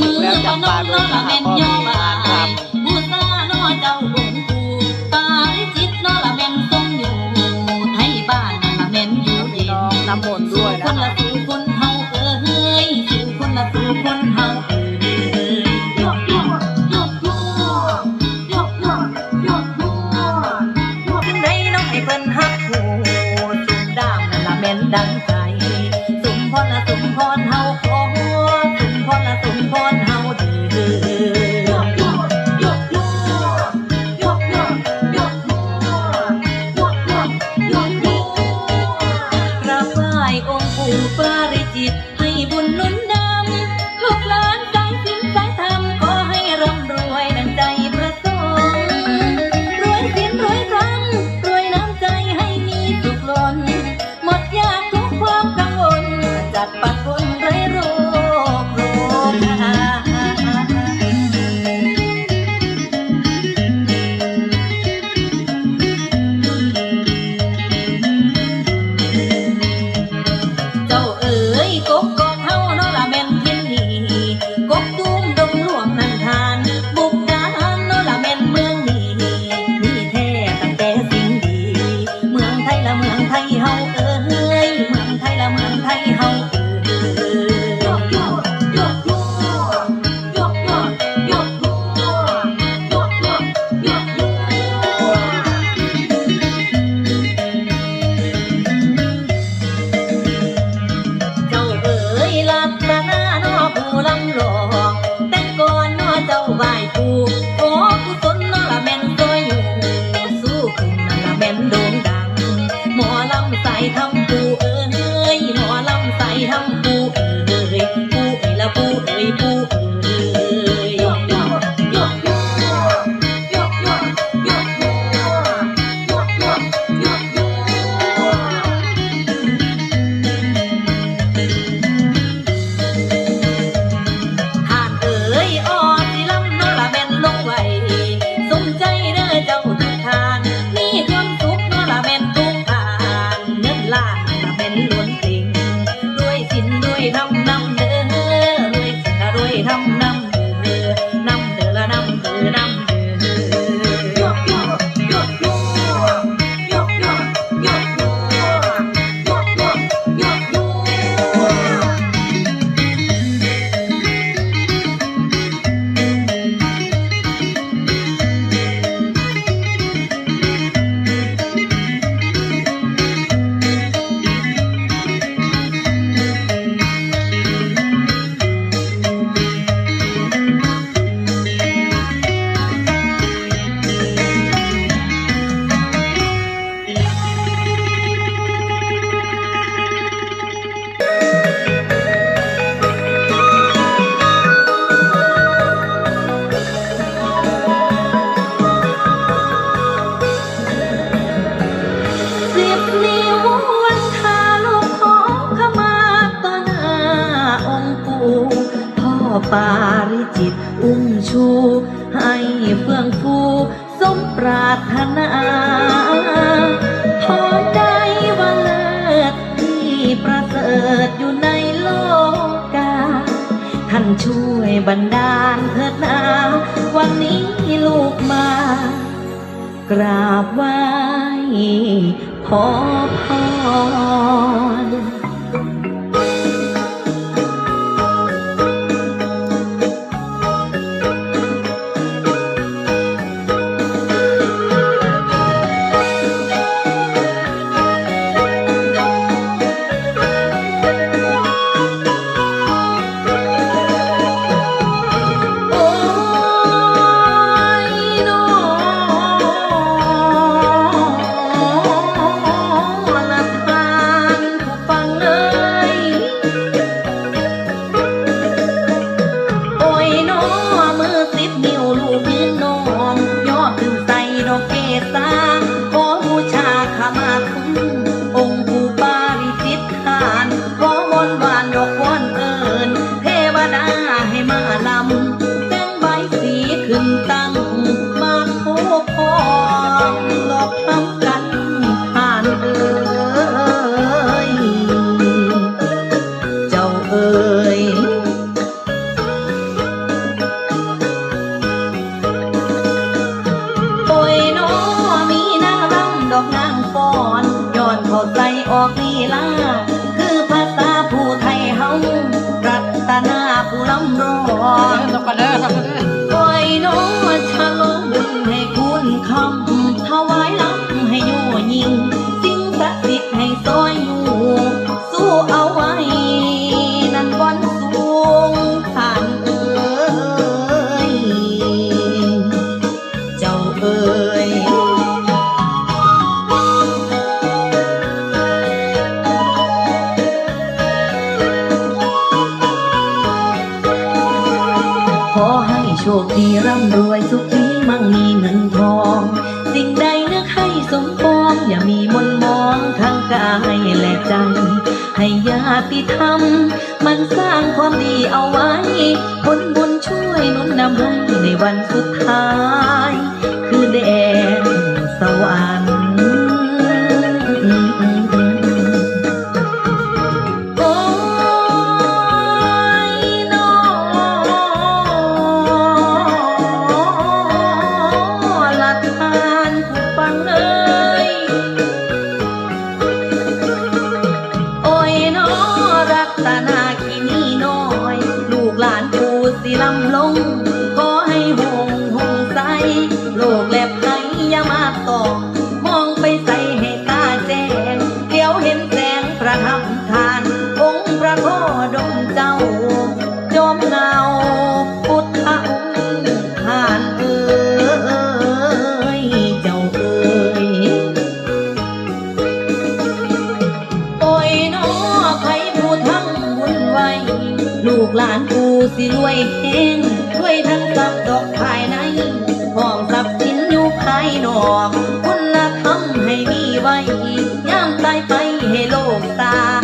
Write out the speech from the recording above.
หนึ่งแล้วจำปาดูหาพ่อมีงบูชาโนเจ้าบุญกูตาลิจิตโนละแม่นทรงอยู่ไทยบ้านนั่นละแม่นอยู่พี่น้มนด้วยนะคนละสู่คนเฮาเออเฮ้ยสู่คนละสู่คนเฮา คุ้มชู ให้เฟื่องฟูสมปรารถนาพอได้วันเลิศที่ประเสริฐอยู่ในโลกา ท่านช่วยบันดาลเถิดนาวันนี้ลูกมา กราบไหว้ขอพร ขึ้นตั้งมาโคพองหลอกทำกันผ่านเอ้ยเจ้าเอ้ยปอยน้อมีนางรำดอกนางฟอนย้อนเข้าใจออกลีลาคือภาษาผู้ไทยเฮารัตนาผู้ลำร้อน know. ติธรรม มันสร้างความดีเอาไว้ผลบุญช่วยนุนนำให้ในวันสุดท้าย โลกแลบไหนอยามาตอก อยู่ภายนอกคุณละคำให้มีไว้ยามตายไปให้โลกตา